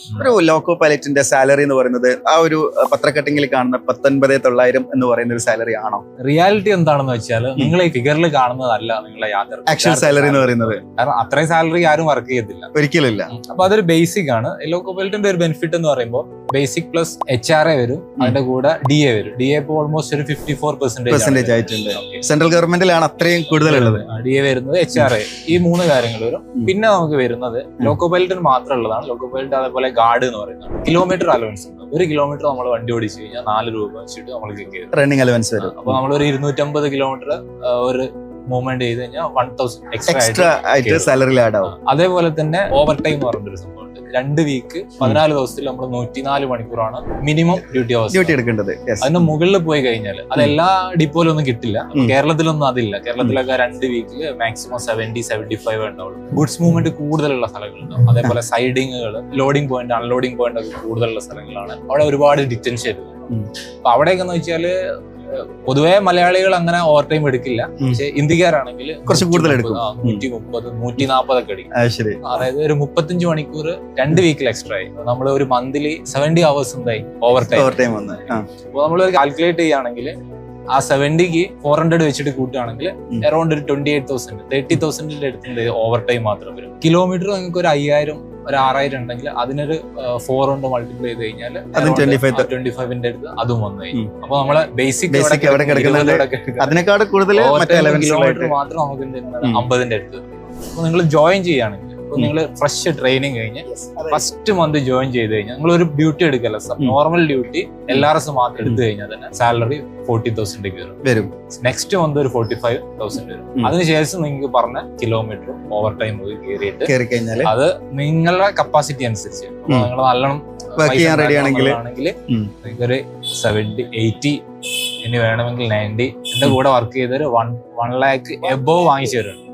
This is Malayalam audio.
ഒരു ലോക്കോ പൈലറ്റിന്റെ സാലറി എന്ന് പറയുന്നത് ആ ഒരു പത്രക്കട്ടിങ്ങിൽ കാണുന്ന പത്തൊൻപത് തൊള്ളായിരം എന്ന് പറയുന്ന ഒരു സാലറി ആണോ? റിയാലിറ്റി എന്താണെന്ന് വെച്ചാൽ നിങ്ങൾ ഈ ഫിഗറിൽ കാണുന്നതല്ല നിങ്ങളെ യാത്ര ആക്ച്വൽ സാലറി എന്ന് പറയുന്നത്. കാരണം അത്രയും സാലറി ആരും വർക്ക് ചെയ്യത്തില്ല. ഒരിക്കലില്ല അപ്പൊ അതൊരു ബേസിക് ആണ്. ലോക്കോ പൈലറ്റിന്റെ ഒരു ബെനിഫിറ്റ് എന്ന് പറയുമ്പോൾ basic plus H R A വരും അതിന്റെ കൂടെ ഡി എ വരും. ഡി എ ഇപ്പോൾ ഓൾമോസ്റ്റ് ഒരു ഫിഫ്റ്റി ഫോർ പെർസെന്റേജ് ആയിട്ടുണ്ട്. സെൻട്രൽ ഗവൺമെന്റിലാണ് അത്രയും കൂടുതലുള്ളത്. ഡി എ വരുന്നത് എച്ച് ആർ എ ഈ മൂന്ന് കാര്യങ്ങൾ വരും. പിന്നെ നമുക്ക് വരുന്നത് ലോക്കോ പൈലറ്റിന് മാത്രമുള്ളതാണ്. ലോക്കോ പൈലറ്റ് അതേപോലെ ഗാർഡ് എന്ന് പറയുന്നത്. കിലോമീറ്റർ അലവൻസ് ഉണ്ട്. ഒരു കിലോമീറ്റർ നമ്മൾ വണ്ടി ഓടിച്ചു കഴിഞ്ഞാൽ നാല് രൂപ വെച്ചിട്ട് നമ്മൾ റണ്ണിങ് അലവൻസ് വരും. അപ്പൊ നമ്മൾ ഒരു ഇരുന്നൂറ്റമ്പത് കിലോമീറ്റർ ഒരു മൂവ്മെന്റ് ചെയ്ത് കഴിഞ്ഞാൽ വൺ തൗസൻഡ് എക്സ്ട്രാ ആയിട്ട് സാലറി ആഡ് ആവും. അതേപോലെ തന്നെ ഓവർ ടൈം പറഞ്ഞൊരു സംഭവമുണ്ട് രണ്ട് വീക്ക് പതിനാല് ദിവസത്തിൽ നമ്മൾ നൂറ്റിനാല് മണിക്കൂറാണ് മിനിമം ഡ്യൂട്ടി അവേഴ്സ് ഡ്യൂട്ടി എടുക്കേണ്ടത്. അതിന്റെ മുകളിൽ പോയി കഴിഞ്ഞാൽ അത് എല്ലാ ഡിപ്പോയിലും ഒന്നും കിട്ടില്ല. കേരളത്തിലൊന്നും അതില്ല. കേരളത്തിലൊക്കെ രണ്ട് വീക്കിൽ മാക്സിമം സെവന്റി സെവന്റി ഫൈവ് ഉണ്ടാവുള്ളൂ ഗുഡ്സ് മൂവ്മെന്റ് കൂടുതലുള്ള സ്ഥലങ്ങളുണ്ടാവും അതേപോലെ സൈഡിങ്ങുകൾ ലോഡിംഗ് പോയിന്റ് അൺലോഡിംഗ് പോയിന്റ് ഒക്കെ കൂടുതലുള്ള സ്ഥലങ്ങളാണ്. അവിടെ ഒരുപാട് ഡിറ്റൻഷൻ. അപ്പൊ അവിടെയൊക്കെ എന്ന് വെച്ചാൽ പൊതുവേ മലയാളികൾ അങ്ങനെ ഓവർ ടൈം എടുക്കില്ല പക്ഷേ ഇന്ത്യക്കാരാണെങ്കിൽ കുറച്ച് കൂടുതൽ എടുക്കും. നൂറ്റി മുപ്പത് നൂറ്റി നാൽപ്പതൊക്കെ ശരി. അതായത് ഒരു മുപ്പത്തഞ്ച് മണിക്കൂർ രണ്ട് വീക്കിൽ എക്സ്ട്രാ ആയി. നമ്മൾ ഒരു മന്ത്ലി സെവന്റി അവേഴ്സ് എന്തായി? ഓവർ ടൈം ഓവർ ടൈം അപ്പോൾ നമ്മൾ കാൽക്കുലേറ്റ് ചെയ്യുകയാണെങ്കിൽ ആ സെവന്റിക്ക് ഫോർ ഹൺഡ്രഡ് വെച്ചിട്ട് കൂട്ടുകയാണെങ്കിൽ. അറൌണ്ട് ഒരു ട്വന്റി എയ്റ്റ് തൗസൻഡ് തേർട്ടി തൗസൻഡിന്റെ അടുത്ത് ഓവർ ടൈം മാത്രം വരും. കിലോമീറ്റർ നിങ്ങൾക്ക് ഒരു അയ്യായിരം ഒരു ആറായിരം ഉണ്ടെങ്കിൽ അതിനൊരു ഫോർ കൊണ്ട് മൾട്ടിപ്ലൈ ചെയ്ത് കഴിഞ്ഞാൽ അതും 25,000 ട്വന്റി ഫൈവിന്റെ അടുത്ത് അതും വന്നു കഴിഞ്ഞു. അപ്പൊ നമ്മളെ ബേസിക് ബേസിക് എവിടെ കിടക്കുന്നുണ്ട്? അതിനേക്കാൾ കൂടുതൽ മാത്രം നമുക്ക്. അമ്പതിന്റെ അടുത്ത്. അപ്പൊ നിങ്ങൾ ജോയിൻ ചെയ്യുകയാണെങ്കിൽ നിങ്ങൾ ഫ്രഷ് ട്രെയിനിങ് കഴിഞ്ഞ് ഫസ്റ്റ് മന്ത് ജോയിൻ ചെയ്ത് കഴിഞ്ഞാൽ നിങ്ങൾ ഒരു duty എടുക്കല്ല sir normal duty L R S മാത്രം എടുത്തു കഴിഞ്ഞാൽ തന്നെ സാലറി ഫോർട്ടി തൗസൻഡ് വരും. വരും. നെക്സ്റ്റ് മന്ത് ഒരു ഫോർട്ടി ഫൈവ് തൗസൻഡ് വരും അതിനുശേഷം നിങ്ങൾക്ക് പറഞ്ഞ കിലോമീറ്റർ ഓവർ ടൈം കയറിയിട്ട് അത് നിങ്ങളുടെ കപ്പാസിറ്റി അനുസരിച്ച്. നിങ്ങൾ നല്ലോണം വർക്ക് ചെയ്യാൻ ready ആണെങ്കിൽ? ആണെങ്കിൽ. നിങ്ങൾക്കൊരു സെവന്റി എയ്റ്റി ഇനി വേണമെങ്കിൽ നയന്റി എന്റെ കൂടെ വർക്ക് ചെയ്തൊരു വൺ വൺ ലാക്ക് എബോവ് വാങ്ങിച്ചു തരുന്നുണ്ട്